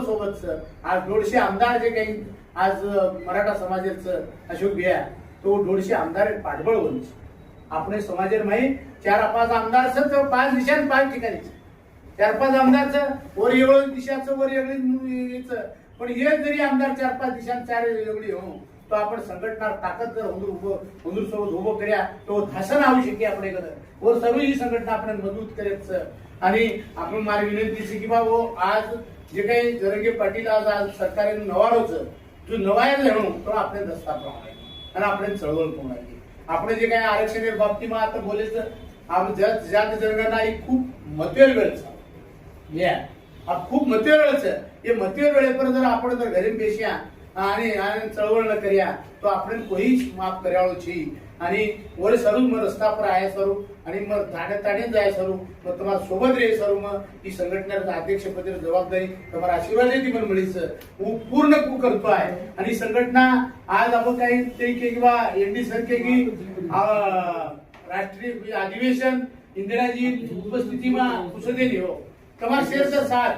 सोबत सर. आज दोडशे आमदार जे काही आज मराठा समाजाचं अशोक भिया तो दोडशे आमदार पाठबळ होईल आपण समाजेर माही चार पाच आमदारचं पाच दिशा पाच ठिकाणी. चार पाच आमदारच वर एवढं दिशाचं वर एवढी पण हे जरी आमदार चार पाच दिशा चार एवढी हो तो आपण संघटना ताकद जर हुंदूर उभं हुंदूर सोबत उभं कर्या तो धासन आवू शकते आपण एकत्र व सर्व ही संघटना आपण मजबूत करत आणि आपण मला विनंती सी की बाबा आज जे काही जरंगे पाटील आज आज सरकारने नवाडोचं जो नवायला म्हणून तो आपल्या दस्ता प्रमाणे आणि आपण चळवळ प्रमाणे आपण जे काही आरक्षण बाबतीत आता बोलायचं ज्या जरंगांना एक खूप मतवेल वेळच या. खूप मतवेल वेळच हे मतवेल वेळेपर्यंत जर आपण जर घरी पेशया आणि चळवळ न કર્યા तो आपण કોઈ माफ માફ छी आणि वर सरू मग रस्ता पर आहे सरू आणि मग ठाणे ठाणे जाय सरू. मग तुम्हाला सोबत रे सरू मग. ही संघटनेचा अध्यक्षपदी जबाबदारी तुम्हाला आशीर्वाद येते पण मिळीच पूर्ण પૂર્ણ करतो आहे. आणि संघटना आज आपण काही ते किंवा एनडी सारखे की राष्ट्रीय अधिवेशन इंदिराजी उपस्थिती કુસદે નહીં हो? तुम्हाला शेरचा साथ.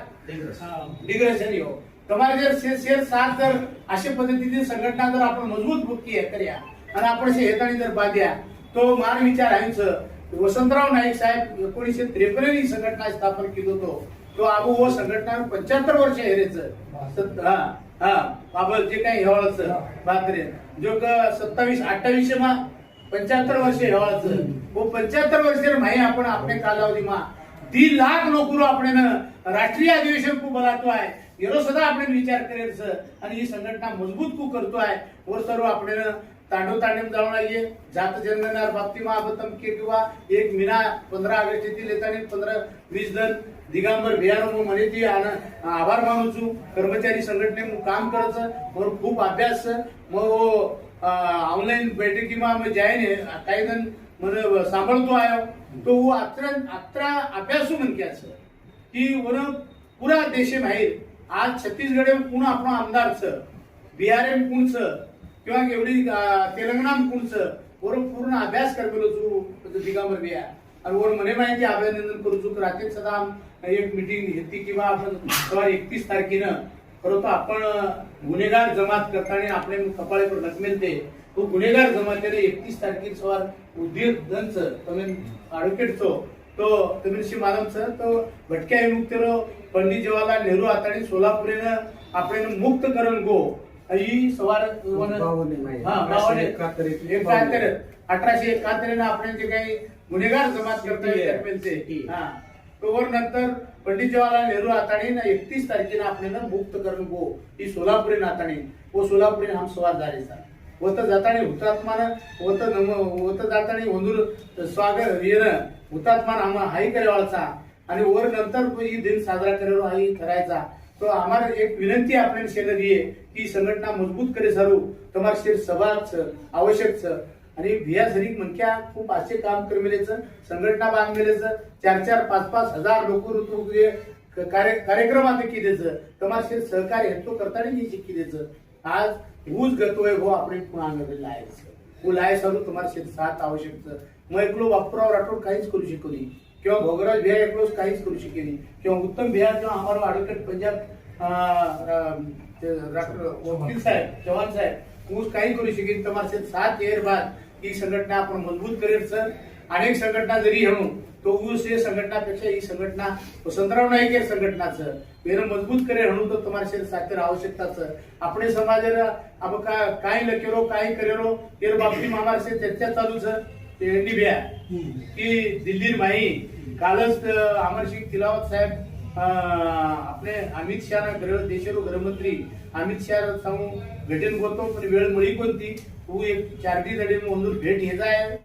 डिग्रेशन हो. તમારે जर શેર શેર સાથ जर अशा पद्धतीने संघटना जर आपण मजबूत बुक्की કર્યા आणि आपण असे हेताणी जर बांध्या तो मार विचार आहेच वसंतराव नाईक साहेब एकोणीसशे त्रेपन्न ही संघटना स्थापन केली होतो तो आबू व संघटना पंच्याहत्तर वर्ष हेरेच हा हा बाबत जे काही हेवाळच बातरे जो का सत्तावीस अठ्ठावीस मा पंच्याहत्तर वर्ष हेवाळच व पंच्याहत्तर वर्ष माही आपण आपल्या कालावधीमा दीड लाख नोकरो આપણે રાષ્ટ્રીય અધિવેશન કુ બોલાતો आहे येणं सुद्धा आपण विचार करेल सर आणि ही संघटना मजबूत खूप करतो आहे व सर्व आपण तांडव जाऊन जाऊ जात जन्मणार बाबती महाबतम के किंवा एक मिना पंधरा ऑगस्ट येथील येतात पंधरा वीस जण दिगांबर बिहार म्हणे ती आभार मानू छू कर्मचारी संघटने काम करत मग खूप अभ्यास. मग ऑनलाईन बैठकी जायने काही जण मन सांभाळतो आहे तो अत्र अत्र अभ्यासू म्हणत की वर पुरा देशे बाहेर. आज छत्तीसगड कोण आपण आमदारचं बिहार कोणच किंवा एवढी तेलंगणा कोणच वरून पूर्ण अभ्यास करतो तू बिया आणि वर मने माहिती अभिनंदन करू चूक रात्री सदा एक मिटिंग घेतली किंवा आपण एकतीस तारखेनं परंतु आपण गुन्हेगार जमात करताना आपले कपाळे पर रकमेल ते तो गुन्हेगार जमातीने एकतीस तारखे तारखेसवर उद्योग धनचं तुम्ही છો તો તમે શ્રી માલમ છે તો ભટક્યા વિમુક્તરો પંડિત જવાહરલાલ નહેરુ આતાડી સોલાપુરેને આપણે મુક્તકરણ ગો ही सवार बावन्न नाही. हा अठराशे बावन्न एकाहत्तर इथली एकाहत्तर बावन्न. अठराशे एकाहत्तर आपण जे काही गुन्हेगार जमात करता आहे. येते हा तो वर नंतर पंडित जवाहरलाल नेहरू आताणी एकतीस तारखेला आपल्याला मुक्त करून गो ही सोलापुरी नाताणी व सोलापुरी हम सवार जायचा होत जाताना हुतात्मान होत नम होत जाताना होंदूर स्वागत येणं हुतात्मान आम्हा हाई करेवाळचा. आणि वर नंतर ही दिन साजरा करेल हाई करायचा तो आम्हाला एक विनंती आपण सेना ये की संघटना मजबूत करे सारू. तुम्हार सिर्फ सभा आवश्यक आणि भिया सरी मनक्या खूप असे काम कर संघटना बांध मिलेच. चार चार पाच पाच हजार लोक कार्यक्रम की द्यायचं तुम्हाला सहकार्य हेतू करताना ही शिक्की द्यायचं आज ऊस घेतोय हो आपण पुन्हा लायचं. हो लाय सरू तुम्हाला शेत साथ आवश्यक मग एकलो वापरावर आठवड काहीच करू शकत किंवा भोगराज भिया एकलो काहीच करू शकत किंवा उत्तम भिया किंवा आम्हाला अॅडव्होकेट पंजाब वकील साहेब चव्हाण साहेब ऊस काही करू शकेल तुम्हाला शेत सात येईल बाद. ही संघटना आपण मजबूत करेल सर. अनेक संघटना जरी म्हणू तो ऊस हे संघटनापेक्षा ही संघटना वसंतराव नाईक या संघटनाचं वेर मजबूत करे हणू तो तुम्हाला शेर साथीर आवश्यकताच. अपने समाज अब का काय लकेरो काय करेरो तेर बाबतीत हमारे से चर्चा चालू छ एनडी भ्या की दिल्ली माई कालच अमर सिंग तिलावत साहेब आपले अमित शाह गृह देशारू गृहमंत्री अमित शाह सांगू भेटेन करतो पण वेळ मुळी कोणती? तू एक चार ती भेट घेत आहे